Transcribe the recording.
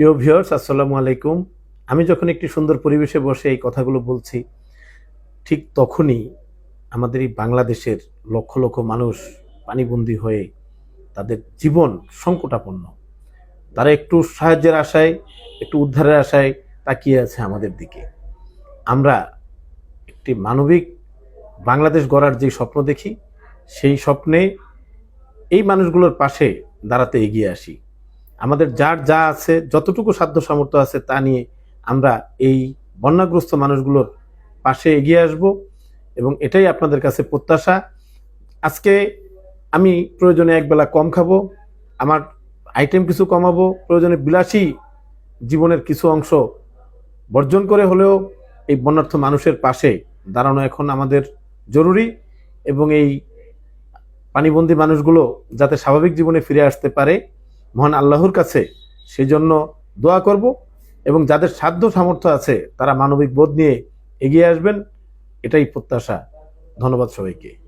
প্রিয় ভিউয়ার্স, আসসালামু আলাইকুম। আমি যখন একটি সুন্দর পরিবেশে বসে এই কথাগুলো বলছি, ঠিক তখনই আমাদের এই বাংলাদেশের লক্ষ লক্ষ মানুষ পানিবন্দী হয়ে তাদের জীবন সংকটাপন্ন। তারা একটু সাহায্যের আশায়, একটু উদ্ধারের আশায় তাকিয়ে আছে আমাদের দিকে। আমরা একটি মানবিক বাংলাদেশ গড়ার যে স্বপ্ন দেখি, সেই স্বপ্নে এই মানুষগুলোর পাশে দাঁড়াতে এগিয়ে আসি। আমাদের যার যা আছে, যতটুকু সাধ্য সামর্থ্য আছে তা নিয়ে আমরা এই বন্যাগ্রস্ত মানুষগুলোর পাশে এগিয়ে আসব এবং এটাই আপনাদের কাছে প্রত্যাশা। আজকে আমি প্রয়োজনে একবেলা কম খাব, আমার আইটেম কিছু কমাবো, প্রয়োজনে বিলাসী জীবনের কিছু অংশ বর্জন করে হলেও এই বন্যার্থ মানুষের পাশে দাঁড়ানো এখন আমাদের জরুরি এবং এই পানিবন্দী মানুষগুলো যাতে স্বাভাবিক জীবনে ফিরে আসতে পারে। মহান আল্লাহর কাছে সেই জন্য দোয়া করব এবং যাদের সাধ্য সামর্থ্য আছে, তারা মানবিক বোধ নিয়ে এগিয়ে আসবেন, এটাই প্রত্যাশা। ধন্যবাদ সবাইকে।